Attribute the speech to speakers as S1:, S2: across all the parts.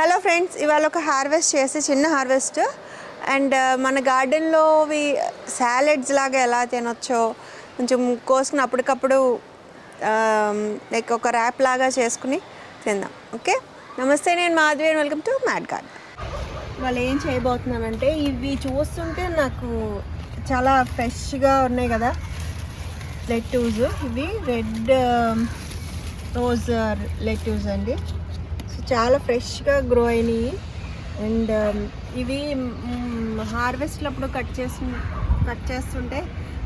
S1: Hello friends ఇవాళ ఒక harvest చేసి చిన్న హార్వెస్ట్ అండ్ uh, మన గార్డెన్లోవి సాలెడ్స్ లాగా ఎలా తినొచ్చో కొంచెం కోసుకుని అప్పటికప్పుడు um, లైక్ ఒక ర్యాప్ లాగా చేసుకుని తిందాం. ఓకే నమస్తే నేను Madhavi and welcome to mad garden వాళ్ళు ఏం చేయబోతున్నానంటే ఇవి చూస్తుంటే నాకు చాలా ఫ్రెష్గా ఉన్నాయి కదా. లెట్యూస్ ఇవి రెడ్ రోజ్ లెట్యూస్ అండి. చాలా ఫ్రెష్గా గ్రో అయినాయి. అండ్ um, ఇవి హార్వెస్ట్లప్పుడు కట్ చేసి కట్ చేస్తుంటే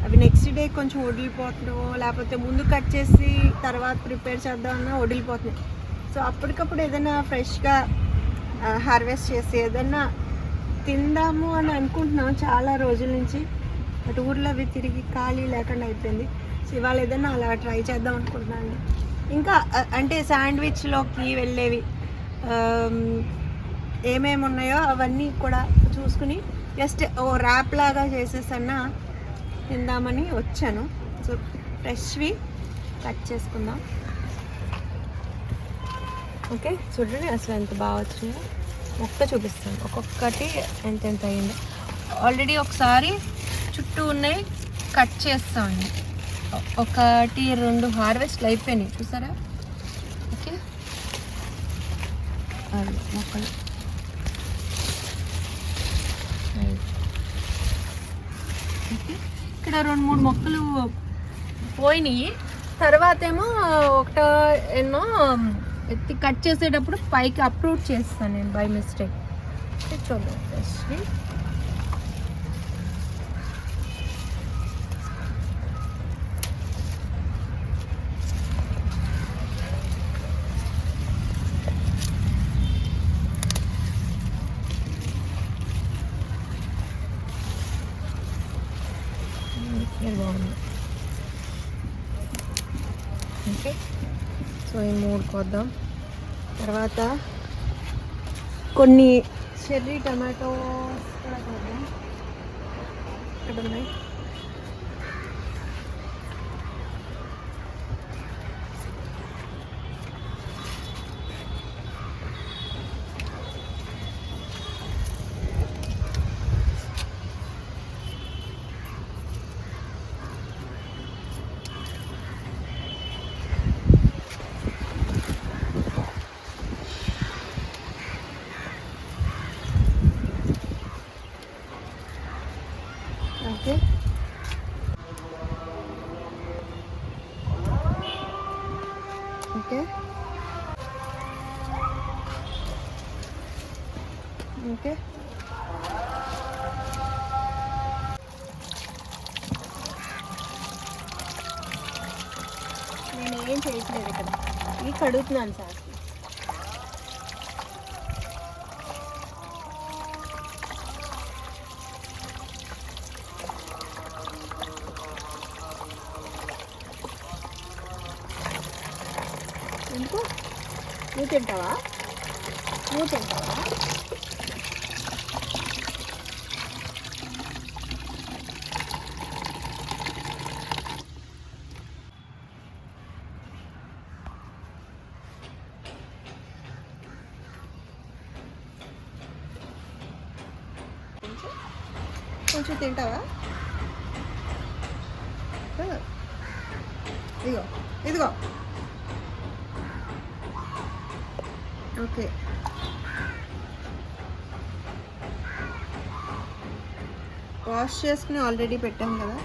S1: అవి నెక్స్ట్ డే కొంచెం వడిలిపోతున్నావు లేకపోతే ముందు కట్ చేసి తర్వాత ప్రిపేర్ చేద్దామన్నా వదిలిపోతున్నాయి సో అప్పటికప్పుడు ఏదైనా ఫ్రెష్గా హార్వెస్ట్ చేసి ఏదైనా తిందాము అని అనుకుంటున్నాం చాలా రోజుల నుంచి. అటు ఊర్లో అవి తిరిగి ఖాళీ లేకుండా అయిపోయింది. సో ఇవాళ ఏదైనా అలా ట్రై చేద్దాం అనుకుంటున్నాను. ఇంకా అంటే శాండ్విచ్లోకి వెళ్ళేవి ఏమేమి ఉన్నాయో అవన్నీ కూడా చూసుకుని జస్ట్ ఓ ర్యాప్ లాగా చేసేసన్నా తిందామని వచ్చాను. సో ఫ్రెష్వి కట్ చేసుకుందాం. ఓకే చూడండి అసలు ఎంత బాగా వచ్చిందో. మొక్క చూపిస్తాను. ఒక్కొక్కటి ఎంత ఎంత అయిందో. ఆల్రెడీ ఒకసారి చుట్టూ ఉన్నాయి కట్ చేస్తామండి ఒకటి రెండు హార్వెస్ట్లు అయిపోయినాయి. చూసారా ఓకే అది మొక్కలు. ఓకే. ఇక్కడ రెండు మూడు మొక్కలు పోయినాయి. తర్వాత ఏమో ఒకటో ఎన్నో ఎత్తి కట్ చేసేటప్పుడు పైకి అప్రూవ్ చేస్తాను నేను బై మిస్టేక్. చూద్దాం first. ఇది బాగుంది ఓకే సో ఈ మూడు కొద్దాం తర్వాత కొన్ని చెర్రీ టమాటో కూడా కొద్దాం. ఇక్కడ ఉన్నాయి ఓకే ఓకే ఓకే ఏం చేయట్లేదు ఇక్కడ. ఇవి కడుగుతున్నాను సార్. ఎందుకు నువ్వు తింటావా నువ్వు తింటావా కొంచెం కొంచెం తింటావా ఆ. ఇదిగో ఇదిగో. ఓకే. వాష్ చేసుకుని ఆల్రెడీ పెట్టాం కదా.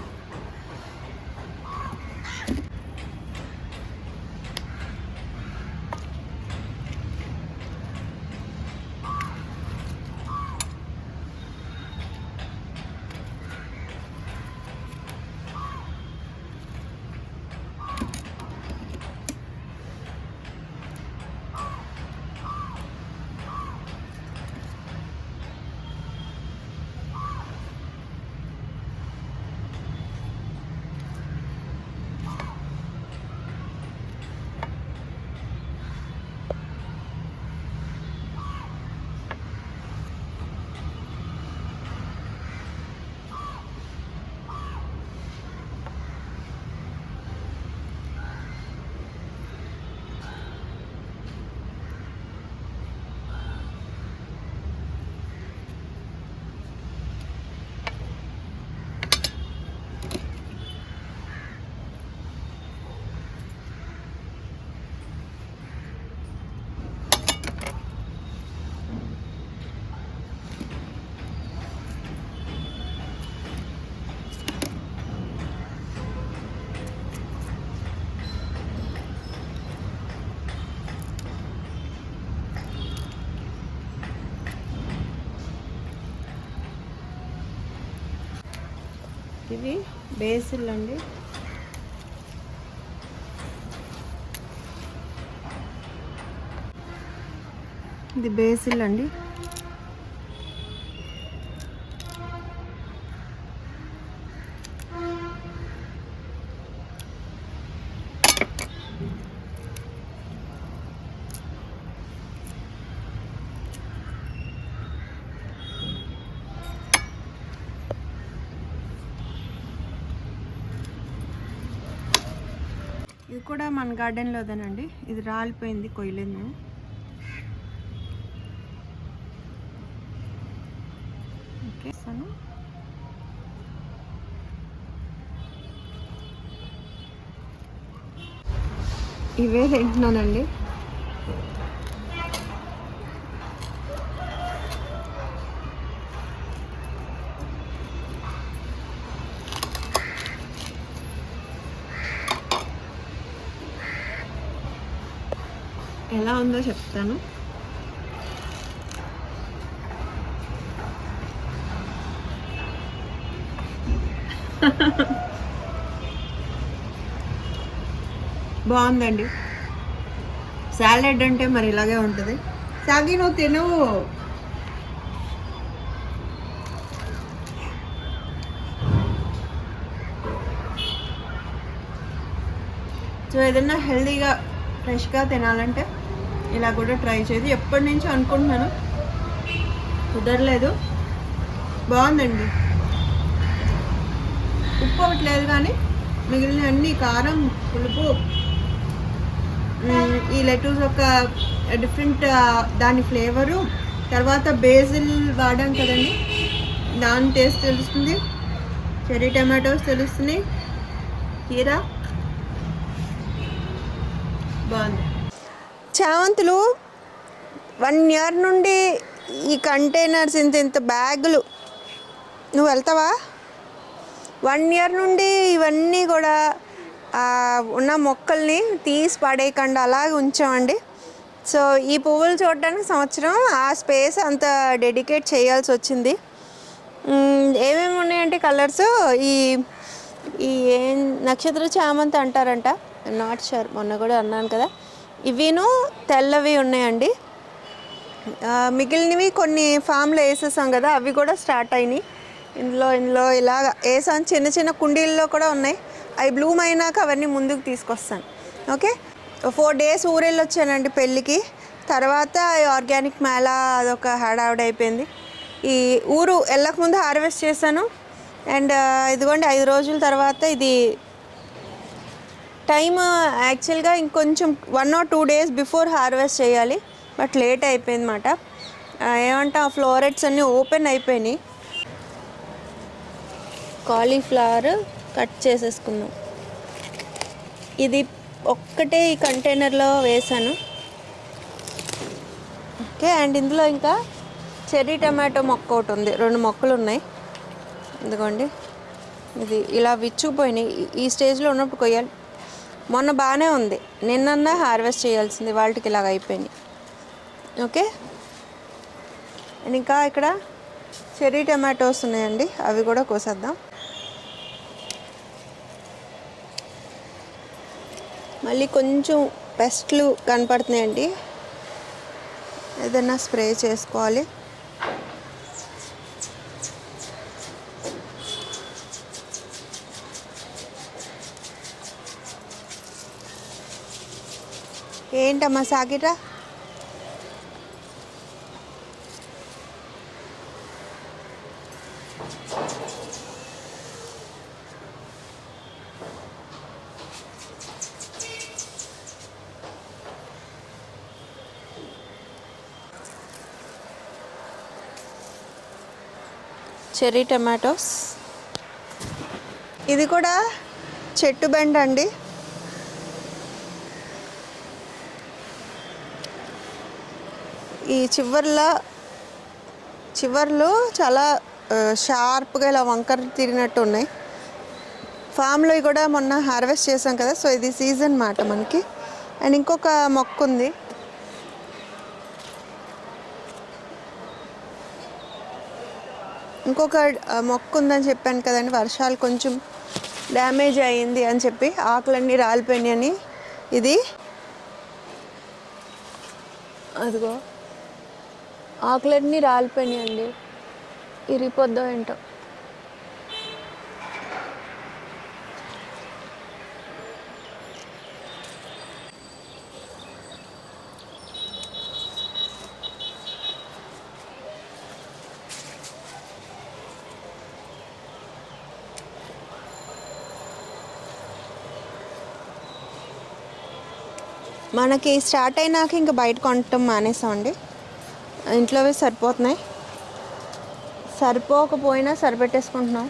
S1: ఇవి బేసిల్ అండి. ఇది బేసిల్ అండి ఇది కూడా మన గార్డెన్లోదేనండి ఇది రాలిపోయింది కొయ్యలేదు. ఓకే సను. ఇవే తింటున్నానండి. ఎలా ఉందో చెప్తాను. బాగుందండి. సాలెడ్ అంటే మరి ఇలాగే ఉంటుంది. సాగి నువ్వు తినవు సో ఏదైనా హెల్దీగా ఫ్రెష్గా తినాలంటే ఇలా కూడా ట్రై చేయదు ఎప్పటి నుంచో అనుకుంటున్నాను? కుదరలేదు. బాగుందండి. ఉప్పు ఒకటి లేదు కానీ మిగిలిన అన్ని కారం పులుపు ఈ లెటూస్ ఒక డిఫరెంట్ దాని ఫ్లేవరు. తర్వాత బేసిల్ వాడాం కదండి. దాని టేస్ట్ తెలుస్తుంది. చెర్రీ టమాటోస్ తెలుస్తున్నాయి. కీరా. బాగుంది. చేవంతులు వన్ ఇయర్ నుండి ఈ కంటైనర్స్ ఇంత ఇంత బ్యాగులు. నువ్వు వెళ్తావా? వన్ ఇయర్ నుండి ఇవన్నీ కూడా ఉన్న మొక్కల్ని తీసి పడేయకుండా అలాగే ఉంచామండి. సో ఈ పువ్వులు చూడడానికి సంవత్సరం ఆ స్పేస్ అంత డెడికేట్ చేయాల్సి వచ్చింది. ఏమేమి ఉన్నాయంటే కలర్స్? ఈ ఈ ఏం నక్షత్ర చామంతి అంటారంట. నాట్ షూర్ మొన్న కూడా అన్నాను కదా. ఇవిను తెల్లవి ఉన్నాయండి. మిగిలినవి కొన్ని ఫామ్లో వేసేసాం కదా అవి కూడా స్టార్ట్ అయినాయి. ఇందులో ఇందులో ఇలాగ వేసాను చిన్న చిన్న కుండీల్లో కూడా ఉన్నాయి. అవి బ్లూమ్ అయినాక అవన్నీ ముందుకు తీసుకొస్తాను. ఓకే? ఫోర్ డేస్ ఊరెళ్ళి వచ్చానండి పెళ్ళికి. తర్వాత ఆర్గానిక్ మేళ అదొక హడావిడి అయిపోయింది. ఈ ఊరు వెళ్ళక ముందు హార్వెస్ట్ చేశాను. అండ్ ఇదిగోండి ఐదు రోజుల తర్వాత ఇది టైం యాక్చువల్గా ఇంకొంచెం one or two days before harvest చేయాలి. బట్ లేట్ అయిపోయింది మాట ఏమంటే ఆ ఫ్లోరెట్స్ అన్నీ ఓపెన్ అయిపోయినాయి. కాలీఫ్లవర్ కట్ చేసేసుకుందాం ఇది ఒక్కటే ఈ కంటైనర్లో వేసాను. ఓకే అండ్ ఇందులో ఇంకా చెర్రీ టమాటో మొక్క ఒకటి ఉంది. రెండు మొక్కలు ఉన్నాయి. ఎందుకోండి ఇది ఇలా విచ్చుకుపోయినాయి ఈ స్టేజ్లో ఉన్నప్పుడు కొయ్యాలి. మొన్న బాగానే ఉంది. నిన్న హార్వెస్ట్ చేయాల్సింది వాళ్ళకి ఇలాగ అయిపోయినాయి. ఓకే? అండ్ ఇంకా ఇక్కడ చెర్రీ టమాటోస్ ఉన్నాయండి. అవి కూడా కోసేద్దాం. మళ్ళీ కొంచెం పెస్ట్లు కనపడుతున్నాయండి. ఏదైనా స్ప్రే చేసుకోవాలి. ఏంటమ్మా సాగిరా చెర్రీ టమాటోస్. ఇది కూడా చెట్టు బెండ అండి. ఈ చివర్ల చివర్లు చాలా షార్ప్గా ఇలా వంకర తిరిగినట్టు ఉన్నాయి. ఫామ్లో కూడా మొన్న హార్వెస్ట్ చేసాం కదా సో ఇది సీజన్ మాట మనకి. అండ్ ఇంకొక మొక్క ఉంది. ఇంకొక మొక్క ఉందని చెప్పాను కదండి వర్షాలు కొంచెం డ్యామేజ్ అయ్యింది అని చెప్పి ఆకులన్నీ రాలిపోయినాయని. ఇది అదిగో. ఆకులన్నీ రాలిపోయినాయండి. ఇరిగిపోద్దో ఏంటో. మనకి స్టార్ట్ అయినాక ఇంకా బయట కొనటం మానేసామండి. ఇంట్లోవే సరిపోతున్నాయి. సరిపోకపోయినా సరిపెట్టేసుకుంటున్నాం.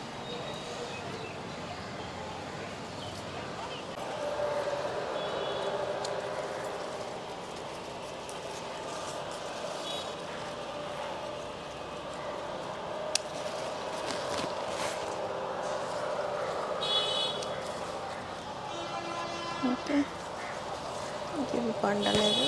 S1: ఓకే. ఇది పండలేదు.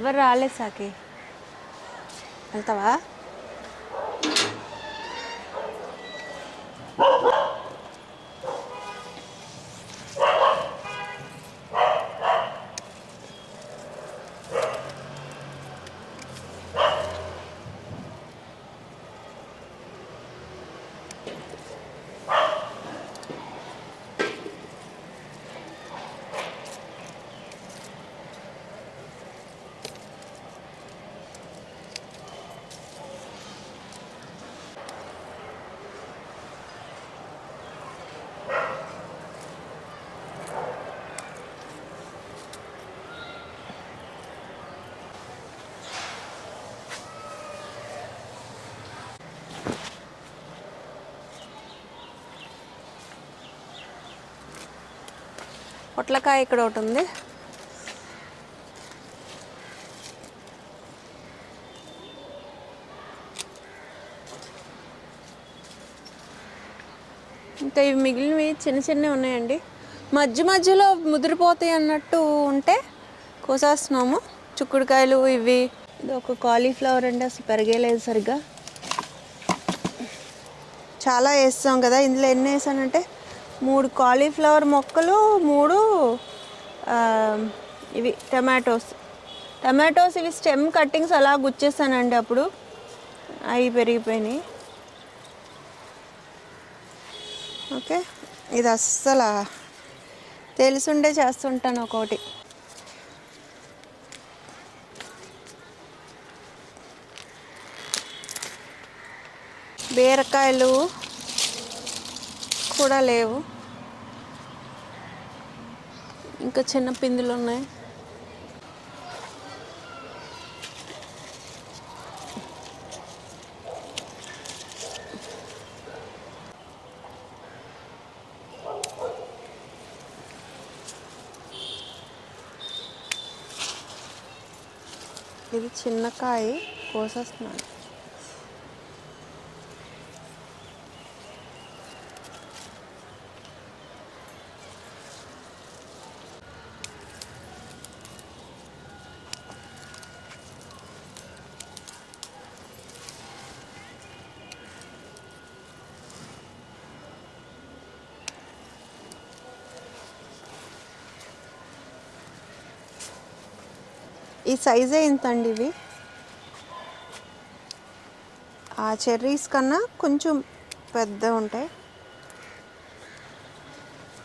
S1: ఎవరు రాలేదు సాకి. వెళ్తావా? పొట్లకాయ ఇక్కడ ఒకటి ఉంది. ఇంకా ఇవి మిగిలినవి చిన్న చిన్నవి ఉన్నాయండి. మధ్య మధ్యలో ముదిరిపోతాయి అన్నట్టు ఉంటే కోసేస్తున్నాము. చుక్కుడుకాయలు ఇవి. ఇది ఒక కాలీఫ్లవర్ అండి అసలు పెరగలేదు సరిగ్గా. చాలా వేస్తాం కదా ఇందులో ఎన్ని వేసానంటే మూడు కాలీఫ్లవర్ మొక్కలు మూడు ఇవి టమాటోస్. టమాటోస్ ఇవి స్టెమ్ కట్టింగ్స్ అలా గుచ్చేసానండి అప్పుడు. అవి పెరిగిపోయినాయి. ఓకే. ఇది అస్సలు తెలుసుండే చేస్తుంటాను ఒకటి. బీరకాయలు కూడా లేవు. ఇంకా చిన్న పిందులు ఉన్నాయి. ఇది చిన్న కాయ కోసేస్తున్నాను. ఈ సైజే ఇంత అండి ఇవి? ఆ చెర్రీస్ కన్నా కొంచెం పెద్ద ఉంటాయి.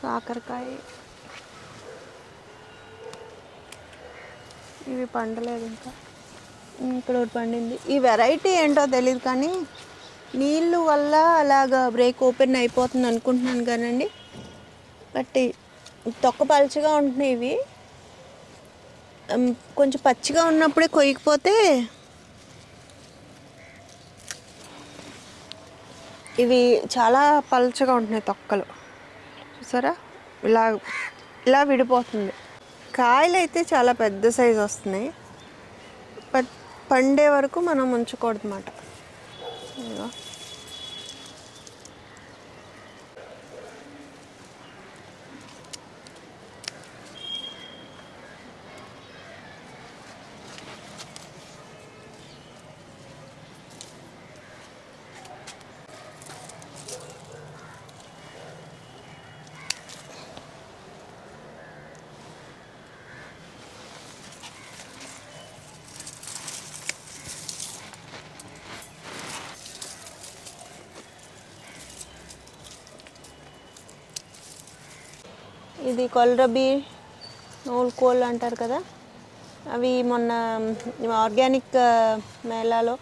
S1: కాకరకాయ. ఇవి పండలేదు ఇంకా. ఇక్కడ ఒకటి పండింది. ఈ వెరైటీ ఏంటో తెలియదు కానీ నీళ్ళు వల్ల అలాగా బ్రేక్ ఓపెన్ అయిపోతుంది అనుకుంటున్నాను కానండి. బట్ తొక్క పలుచగా ఉంటున్నాయి ఇవి. కొంచెం పచ్చిగా ఉన్నప్పుడే కొయ్యకపోతే ఇవి చాలా పలుచగా ఉంటున్నాయి తొక్కలు. చూసారా? ఇలా ఇలా విడిపోతుంది. కాయలు అయితే చాలా పెద్ద సైజు వస్తున్నాయి. బట్ పండే వరకు మనం ఉంచకూడదు అన్నమాట ఇది కొలరబీ నూలు కోళ్ళు అంటారు కదా. అవి మొన్న ఆర్గానిక్ మేళాలో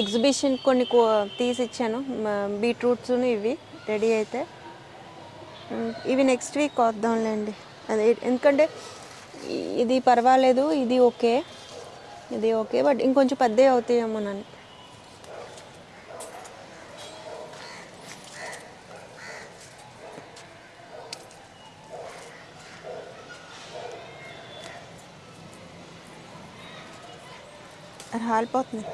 S1: ఎగ్జిబిషన్ కొన్ని కో తీసి ఇచ్చాను బీట్రూట్స్ ఇవి రెడీ అయితే. ఇవి నెక్స్ట్ వీక్ వద్దాంలేండి అదే ఎందుకంటే ఇది పర్వాలేదు ఇది ఓకే. ఇది ఓకే బట్ ఇంకొంచెం పెద్దవి అవుతాయేమో నన్ను రాలిపోతుంది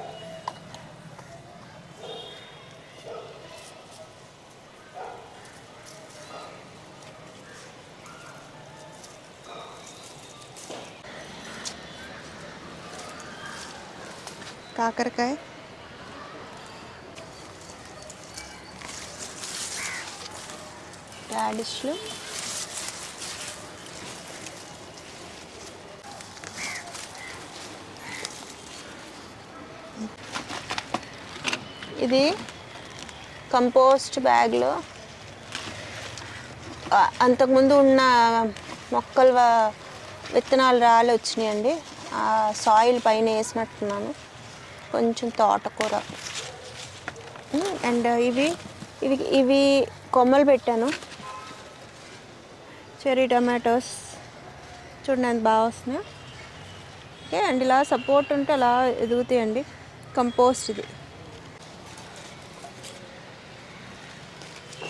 S1: కాకరకాయ రాడిష్లు ఇది కంపోస్ట్ బ్యాగ్లో. అంతకుముందు ఉన్న మొక్కల విత్తనాలు రాలి వచ్చినాయండి. ఆ సాయిల్ పైన వేసినట్టున్నాను. కొంచెం తోటకూర. అండ్ ఇవి ఇవి ఇవి కొమ్మలు పెట్టాను. Cherry tomatoes. చూడండి ఎంత బాగా వస్తున్నాయి. ఓకే అండ్ ఇలా సపోర్ట్ ఉంటే అలా ఎదుగుతాయండి. కంపోస్ట్ ఇది.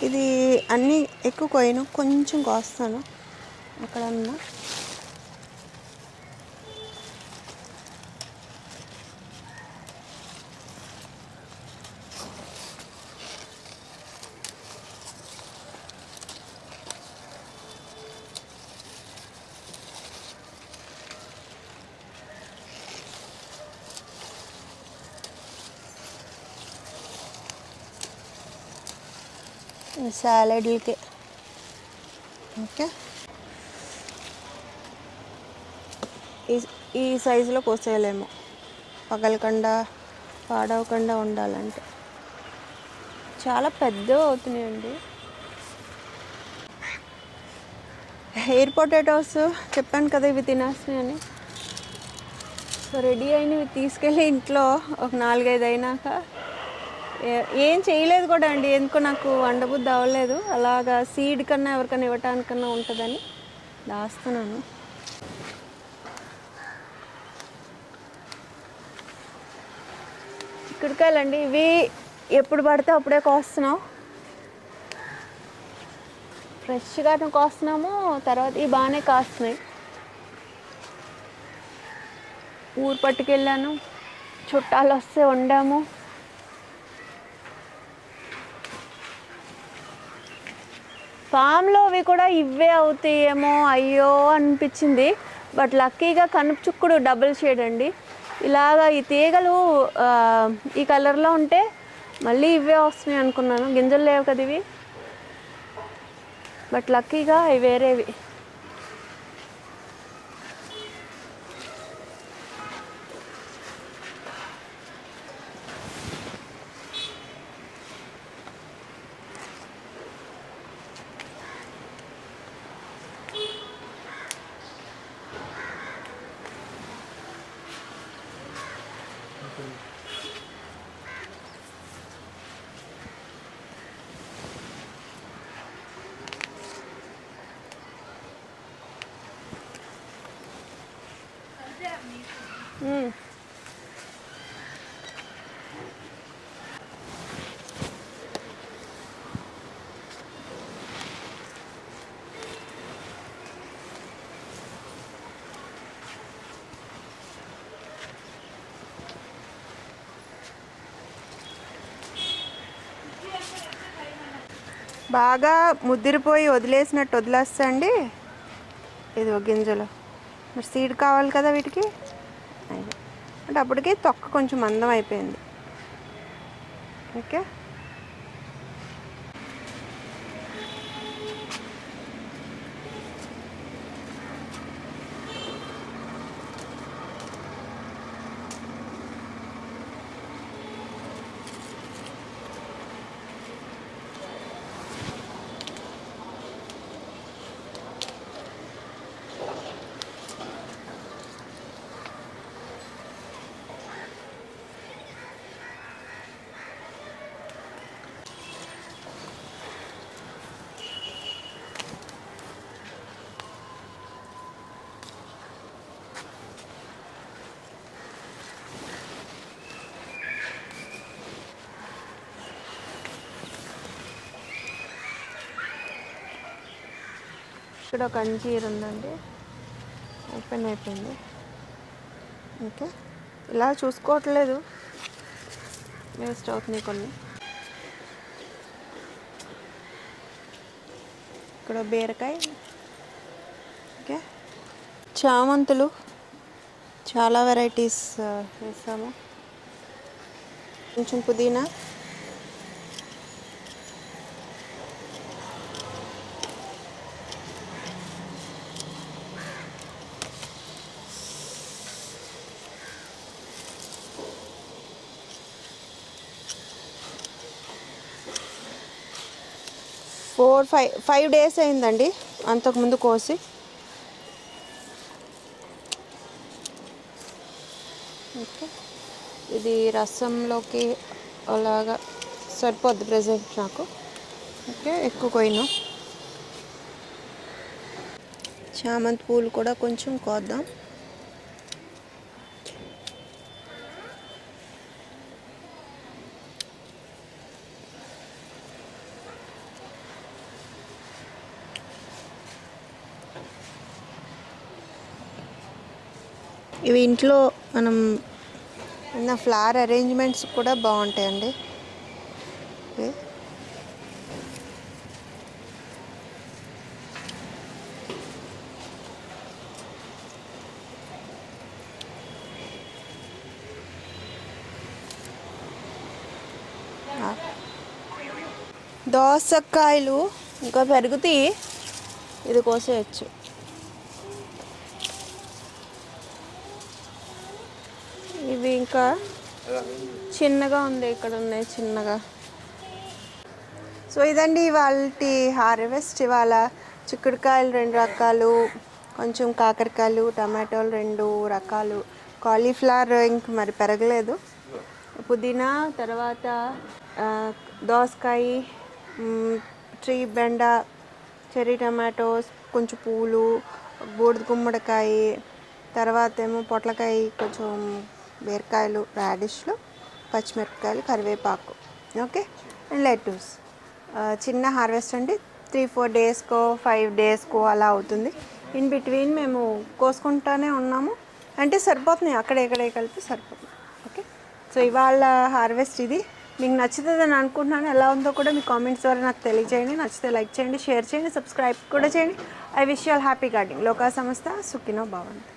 S1: ఇది అన్నీ ఎక్కువ కోయను కొంచెం కోస్తాను. అక్కడన్నా సాలెడ్లకి ఓకే ఈ ఈ సైజులో కోసేయలేము పగలకుండా పాడవకుండా ఉండాలంటే చాలా పెద్ద అవుతున్నాయండి. ఎయిర్ పొటాటోస్ చెప్పాను కదా ఇవి తినేస్తున్నాయని సో రెడీ అయినవి తీసుకెళ్ళి ఇంట్లో ఒక నాలుగైదు అయినాక ఏ- ఏం చేయలేదు కూడా అండి. ఎందుకో నాకు వండబుద్ధి అవ్వలేదు. అలాగా సీడ్ కన్నా ఎవరికైనా ఇవ్వటానికన్నా ఉంటుందని దాస్తున్నాను. చిక్కుడుకాయలండి ఇవి ఎప్పుడు పడితే అప్పుడే కోస్తున్నాం. ఫ్రెష్గా కోస్తున్నాము తర్వాత ఇవి బాగానే కాస్తున్నాయి. ఊరు పట్టుకెళ్ళాను చుట్టాలు వస్తే వండాము. ఫామ్లో అవి కూడా ఇవే అవుతాయేమో అయ్యో అనిపించింది. బట్ లక్కీగా కనుపు చుక్కుడు డబుల్ షేడ్ అండి. ఇలాగా ఈ తీగలు ఈ కలర్లో ఉంటే మళ్ళీ ఇవే వస్తున్నాయి అనుకున్నాను. గింజలు లేవు కదా ఇవి బట్ లక్కీగా వేరేవి. బాగా ముద్దిరిపోయి వదిలేసినట్టు వదిలేస్తా అండి ఇది ఒక గింజలు. మరి సీడ్ కావాలి కదా వీటికి? అంటే అప్పటికి తొక్క కొంచెం మందం అయిపోయింది. ఓకే? ఇక్కడ ఒక అంజీర్ ఉందండి. ఓపెన్ అయిపోయింది. ఓకే. ఇలా చూసుకోవట్లేదు. వేస్ట్ అవుతున్నాయి కొన్ని. ఇక్కడ బీరకాయ. ఓకే. చామంతులు. చాలా వెరైటీస్ వేసాము. కొంచెం పుదీనా. ఫోర్ ఫైవ్ ఫైవ్ డేస్ అయిందండి అంతకుముందు కోసి. ఓకే. ఇది రసంలోకి అలాగా సరిపోద్ది ప్రజెంట్ నాకు. ఓకే ఎక్కువ కొయ్యను. చామంతి పూలు కూడా కొంచెం కోద్దాం. ఇవి ఇంట్లో మనం ఉన్న ఫ్లవర్ అరేంజ్మెంట్స్ కూడా బాగుంటాయండి. దోసకాయలు ఇంకా పెరుగుతాయి. ఇది కోసేయచ్చు. ఇవి ఇంకా చిన్నగా ఉంది ఇక్కడ ఉన్నాయి చిన్నగా. సో ఇదండి ఇవాళ హార్వెస్ట్. ఇవాళ చిక్కుడుకాయలు రెండు రకాలు కొంచెం కాకరకాయలు టమాటోలు రెండు రకాలు. కాలీఫ్లవర్ ఇంక మరి పెరగలేదు. పుదీనా తర్వాత దోసకాయ ట్రీ బెండ చెర్రీ టమాటోస్ కొంచెం పూలు బూడిద గుమ్మడికాయ తర్వాత ఏమో పొట్లకాయ కొంచెం బీరకాయలు రాడిష్లు పచ్చిమిరపకాయలు కరివేపాకు. ఓకే? And lettuce. చిన్న హార్వెస్ట్ అండి. త్రీ ఫోర్ డేస్కో ఫైవ్ డేస్కో అలా అవుతుంది. ఇన్ బిట్వీన్ మేము కోసుకుంటానే ఉన్నాము. అంటే సరిపోతున్నాయి. అక్కడ ఇక్కడే కలిపి సరిపోతుంది ఓకే? సో ఇవాళ హార్వెస్ట్ ఇది. మీకు నచ్చుతుందని అనుకుంటున్నాను. ఎలా ఉందో కూడా మీ కామెంట్స్ ద్వారా నాకు తెలియజేయండి. నచ్చితే లైక్ చేయండి షేర్ చేయండి సబ్స్క్రైబ్ కూడా చేయండి. I wish all happy gardening లోకా సంస్థ సుఖినో భవంతి.